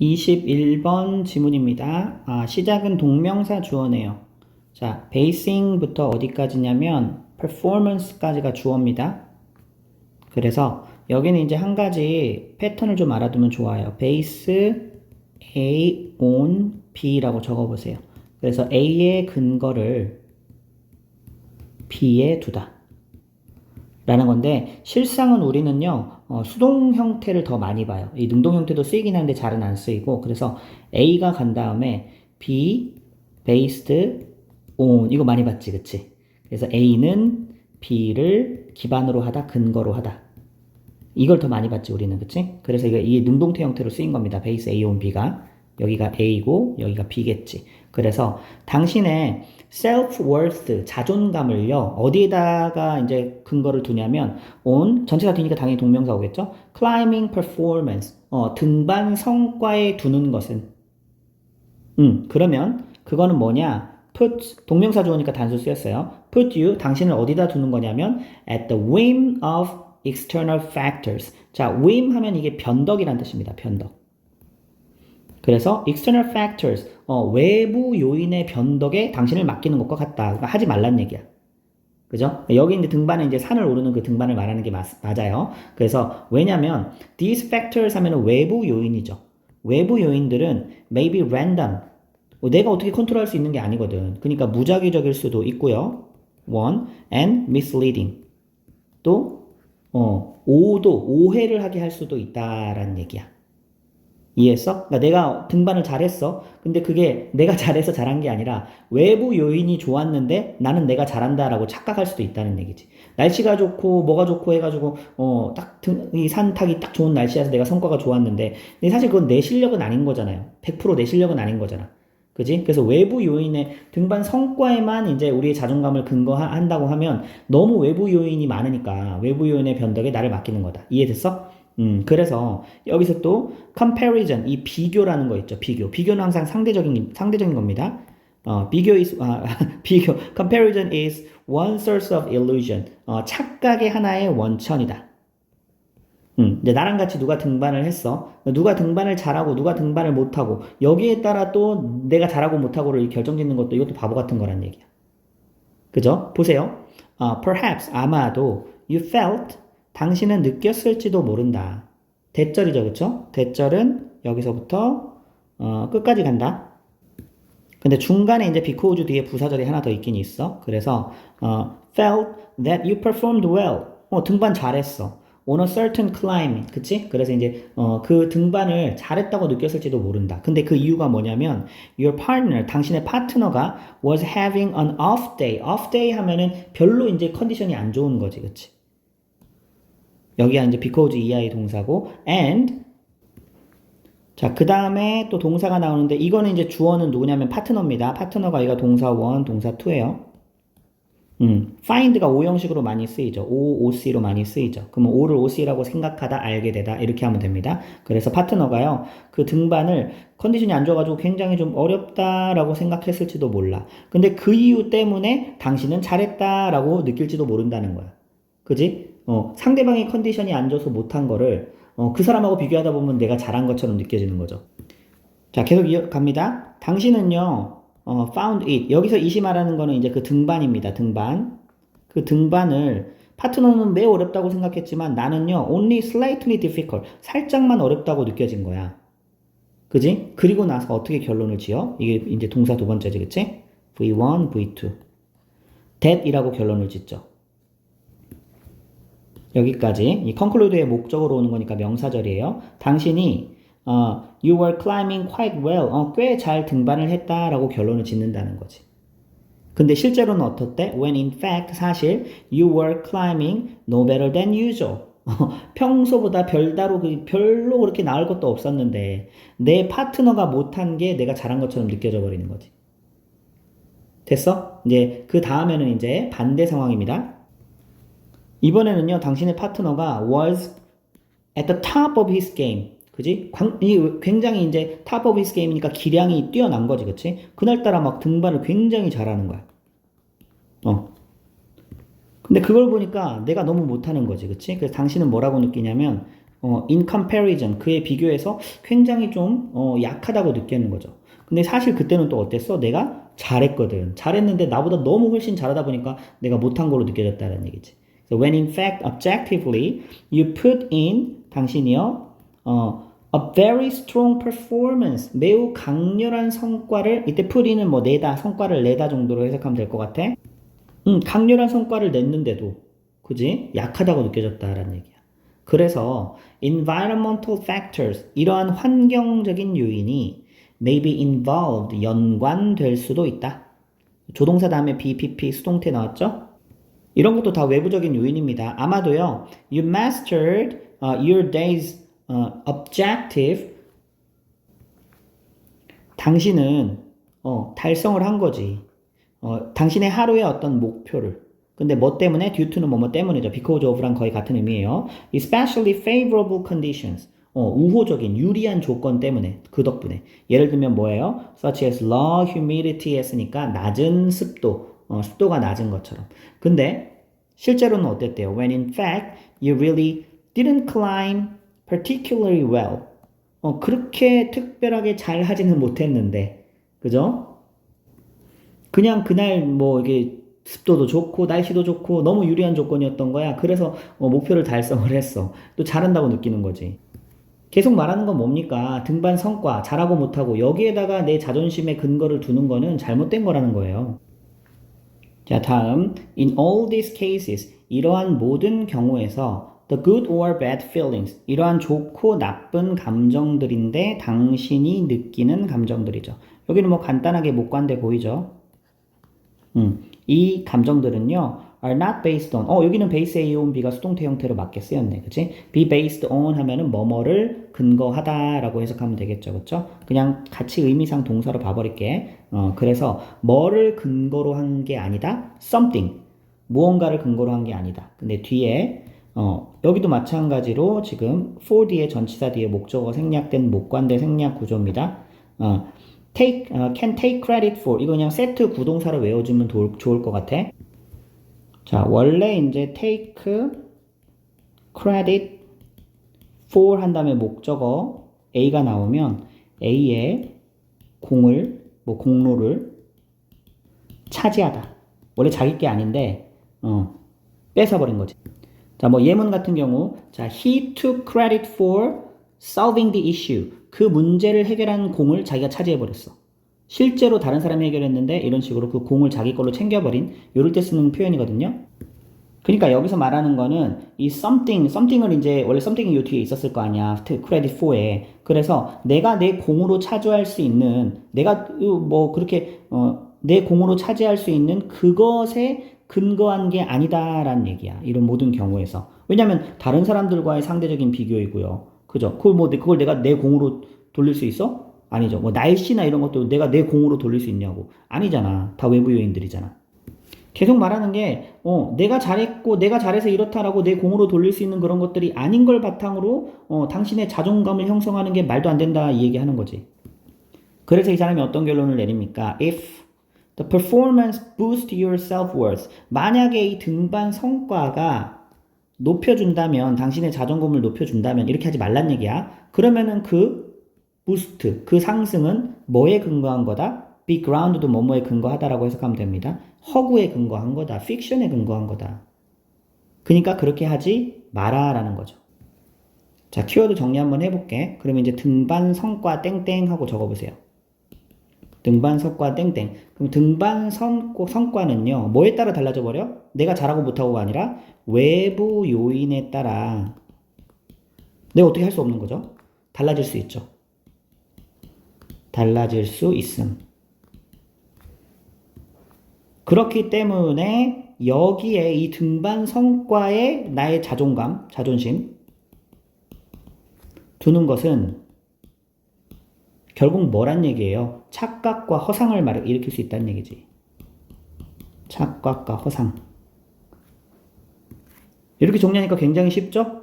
21번 지문입니다. 아, 시작은 동명사 주어네요. 자, basing부터 어디까지냐면 performance까지가 주어입니다. 그래서 여기는 이제 한 가지 패턴을 좀 알아두면 좋아요. base A on B라고 적어보세요. 그래서 A의 근거를 B에 두다. 라는 건데 실상은 우리는요 어, 수동 형태를 더 많이 봐요. 이 능동 형태도 쓰이긴 하는데 잘은 안 쓰이고 그래서 A가 간 다음에 B based on 이거 많이 봤지 그치? 그래서 A는 B를 기반으로 하다 근거로 하다. 이걸 더 많이 봤지 우리는 그치? 그래서 이게 이 능동태 형태로 쓰인 겁니다 base A on B가 여기가 A고 여기가 B겠지 그래서 당신의 self-worth, 자존감을요, 어디에다가 이제 근거를 두냐면, on, 전체가 되니까 당연히 동명사 오겠죠? climbing performance, 어, 등반 성과에 두는 것은. 음, 그러면, 그거는 뭐냐? put, 동명사 주어니까 단수 쓰였어요. put you, 당신을 어디다 두는 거냐면, at the whim of external factors. 자, whim 하면 이게 변덕이란 뜻입니다. 변덕. 그래서 external factors, 어, 외부 요인의 변덕에 당신을 맡기는 것과 같다. 그러니까 하지 말란 얘기야. 그죠? 여기 이제 등반에 이제 산을 오르는 그 등반을 말하는 게 맞, 맞아요. 그래서 왜냐면 these factors 하면은 외부 요인이죠. 외부 요인들은 maybe random. 어, 내가 어떻게 컨트롤할 수 있는 게 아니거든. 그러니까 무작위적일 수도 있고요. one and misleading. 또 어, 오도 오해를 하게 할 수도 있다라는 얘기야. 이해했어? 그러니까 내가 등반을 잘했어. 근데 그게 내가 잘해서 잘한 게 아니라 외부 요인이 좋았는데 나는 내가 잘한다라고 착각할 수도 있다는 얘기지. 날씨가 좋고 뭐가 좋고 해가지고 어 딱 이 산 타기 딱 좋은 날씨라서 내가 성과가 좋았는데 근데 사실 그건 내 실력은 아닌 거잖아요. 100%내 실력은 아닌 거잖아. 그지? 그래서 외부 요인의 등반 성과에만 이제 우리의 자존감을 근거한다고 하면 너무 외부 요인이 많으니까 외부 요인의 변덕에 나를 맡기는 거다. 이해됐어? 음, 그래서 여기서 또 comparison, 이 비교라는 거 있죠. 비교. 비교는 항상 상대적인 상대적인 겁니다. 어, 비교 is 아, 비교. comparison is one source of illusion. 어, 착각의 하나의 원천이다. 음, 이제 나랑 같이 누가 등반을 했어. 누가 등반을 잘하고 누가 등반을 못하고 여기에 따라 또 내가 잘하고 못하고를 결정짓는 것도 이것도 바보 같은 거란 얘기야. 그죠? 보세요. 어, perhaps 아마도 you felt 당신은 느꼈을지도 모른다. 대절이죠, 그쵸? 대절은 여기서부터 어, 끝까지 간다. 근데 중간에 이제 because 뒤에 부사절이 하나 더 있긴 있어. 그래서 어, felt that you performed well. 어, 등반 잘했어. on a certain climb. 그치? 그래서 이제 어, 그 등반을 잘했다고 느꼈을지도 모른다. 근데 그 이유가 뭐냐면 your partner, 당신의 파트너가 was having an off day. off day 하면은 별로 이제 컨디션이 안 좋은 거지. 그치? 여기가 이제 because EI 동사고 and 자, 그 다음에 또 동사가 나오는데 이거는 이제 주어는 누구냐면 파트너입니다. 파트너가 이가 동사 1, 동사 2예요. 음, find가 O 형식으로 많이 쓰이죠. O, OC로 많이 쓰이죠. 그러면 O를 OC라고 생각하다 알게 되다 이렇게 하면 됩니다. 그래서 파트너가요. 그 등반을 컨디션이 안 좋아가지고 굉장히 좀 어렵다라고 생각했을지도 몰라. 근데 그 이유 때문에 당신은 잘했다라고 느낄지도 모른다는 거야. 그지? 어, 상대방의 컨디션이 안 좋아서 못한 거를 어, 그 사람하고 비교하다 보면 내가 잘한 것처럼 느껴지는 거죠. 자, 계속 이어갑니다. 당신은요, 어, found it. 여기서 이시 말하는 거는 이제 그 등반입니다. 등반. 그 등반을 파트너는 매우 어렵다고 생각했지만 나는요, only slightly difficult. 살짝만 어렵다고 느껴진 거야. 그지? 그리고 나서 어떻게 결론을 지어? 이게 이제 동사 두 번째지, 그치? V1, V2. that이라고 결론을 짓죠. 여기까지 이 conclude의 목적으로 오는 거니까 명사절이에요. 당신이 어, you were climbing quite well. 어, 꽤 잘 등반을 했다라고 결론을 짓는다는 거지. 근데 실제로는 어떻대? When in fact 사실 you were climbing no better than usual. 평소보다 별다로 그 별로 그렇게 나을 것도 없었는데 내 파트너가 못한 게 내가 잘한 것처럼 느껴져 버리는 거지. 됐어? 이제 그 다음에는 이제 반대 상황입니다. 이번에는요, 당신의 파트너가 was at the top of his game. 그지? 굉장히 이제 top of his game이니까 기량이 뛰어난 거지, 그치? 그날따라 막 등반을 굉장히 잘하는 거야. 어. 근데 그걸 보니까 내가 너무 못하는 거지, 그치? 그래서 당신은 뭐라고 느끼냐면, 어, in comparison 그에 비교해서 굉장히 좀 어, 약하다고 느끼는 거죠. 근데 사실 그때는 또 어땠어? 내가 잘했거든. 잘했는데 나보다 너무 훨씬 잘하다 보니까 내가 못한 걸로 느껴졌다는 얘기지. So when in fact objectively you put in 당신이요 어, a very strong performance 매우 강렬한 성과를 이때 put in은 뭐 내다 성과를 내다 정도로 해석하면 될 것 같아. 음, 강렬한 성과를 냈는데도 그지 약하다고 느껴졌다라는 얘기야. 그래서 environmental factors 이러한 환경적인 요인이 may be involved 연관될 수도 있다. 조동사 다음에 BPP 수동태 나왔죠? 이런 것도 다 외부적인 요인입니다. 아마도요, you mastered uh, your day's uh, objective. 당신은 어, 달성을 한 거지. 어, 당신의 하루의 어떤 목표를. 근데 뭐 때문에? due to는 뭐뭐 때문이죠. because of랑 거의 같은 의미예요. especially favorable conditions. 어, 우호적인, 유리한 조건 때문에, 그 덕분에. 예를 들면 뭐예요? such as low humidity 했으니까 낮은 습도, 어, 습도가 낮은 것처럼. 근데 실제로는 어땠대요? When in fact you really didn't climb particularly well. 어, 그렇게 특별하게 잘 하지는 못했는데, 그죠? 그냥 그날 뭐 이게 습도도 좋고 날씨도 좋고 너무 유리한 조건이었던 거야. 그래서 어, 목표를 달성을 했어. 또 잘한다고 느끼는 거지. 계속 말하는 건 뭡니까? 등반 성과, 잘하고 못하고 여기에다가 내 자존심의 근거를 두는 거는 잘못된 거라는 거예요. 자, 다음. In all these cases, 이러한 모든 경우에서 the good or bad feelings, 이러한 좋고 나쁜 감정들인데 당신이 느끼는 감정들이죠. 여기는 뭐 간단하게 목관돼 보이죠? 음, 이 감정들은요, are not based on. 어, 여기는 base A on B가 수동태 형태로 맞게 쓰였네. 그치? be based on 하면은 뭐뭐를 근거하다라고 해석하면 되겠죠. 그쵸? 그냥 같이 의미상 동사로 봐버릴게. 어, 그래서 뭐를 근거로 한 게 아니다? something. 무언가를 근거로 한 게 아니다. 근데 뒤에 어, 여기도 마찬가지로 지금 for 뒤에 전치사 뒤에 목적어 생략된 목관대 생략 구조입니다. 어, take, 어, can take credit for 이거 그냥 세트 구동사로 외워주면 도, 좋을 것 같아. 자, 원래 이제 take credit for 한 다음에 목적어 A가 나오면 A의 공을, 뭐 공로를 차지하다. 원래 자기 게 아닌데, 어, 뺏어버린 거지. 자, 뭐 예문 같은 경우, 자, he took credit for solving the issue. 그 문제를 해결한 공을 자기가 차지해버렸어. 실제로 다른 사람이 해결했는데 이런 식으로 그 공을 자기 걸로 챙겨버린 요럴 때 쓰는 표현이거든요. 그러니까 여기서 말하는 거는 이 something, something을 이제 원래 something이 요 뒤에 있었을 거 아니야. credit for에. 그래서 내가 내 공으로 차지할 수 있는 내가 뭐 그렇게 어, 내 공으로 차지할 수 있는 그것에 근거한 게 아니다라는 얘기야. 이런 모든 경우에서. 왜냐면 다른 사람들과의 상대적인 비교이고요. 그죠? 그걸 뭐 그걸 내가 내 공으로 돌릴 수 있어? 아니죠. 뭐 날씨나 이런 것도 내가 내 공으로 돌릴 수 있냐고. 아니잖아. 다 외부 요인들이잖아. 계속 말하는 게, 어, 내가 잘했고, 내가 잘해서 이렇다라고 내 공으로 돌릴 수 있는 그런 것들이 아닌 걸 바탕으로, 어, 당신의 자존감을 형성하는 게 말도 안 된다, 이 얘기 하는 거지. 그래서 이 사람이 어떤 결론을 내립니까? If the performance boost your self-worth. 만약에 이 등반 성과가 높여준다면, 당신의 자존감을 높여준다면, 이렇게 하지 말란 얘기야. 그러면은 그 부스트, 그 상승은 뭐에 근거한 거다? be ground도 뭐뭐에 근거하다라고 해석하면 됩니다. 허구에 근거한 거다. 픽션에 근거한 거다. 그러니까 그렇게 하지 마라라는 거죠. 자, 키워드 정리 한번 해볼게. 그러면 이제 등반 성과 땡땡 하고 적어보세요. 등반 성과 땡땡. 그럼 등반 성과, 성과는요, 뭐에 따라 달라져 버려? 내가 잘하고 못하고가 아니라 외부 요인에 따라 내가 어떻게 할 수 없는 거죠? 달라질 수 있죠. 달라질 수 있음. 그렇기 때문에 여기에 이 등반 성과에 나의 자존감, 자존심 두는 것은 결국 뭐란 얘기예요? 착각과 허상을 말 일으킬 수 있다는 얘기지. 착각과 허상. 이렇게 정리하니까 굉장히 쉽죠?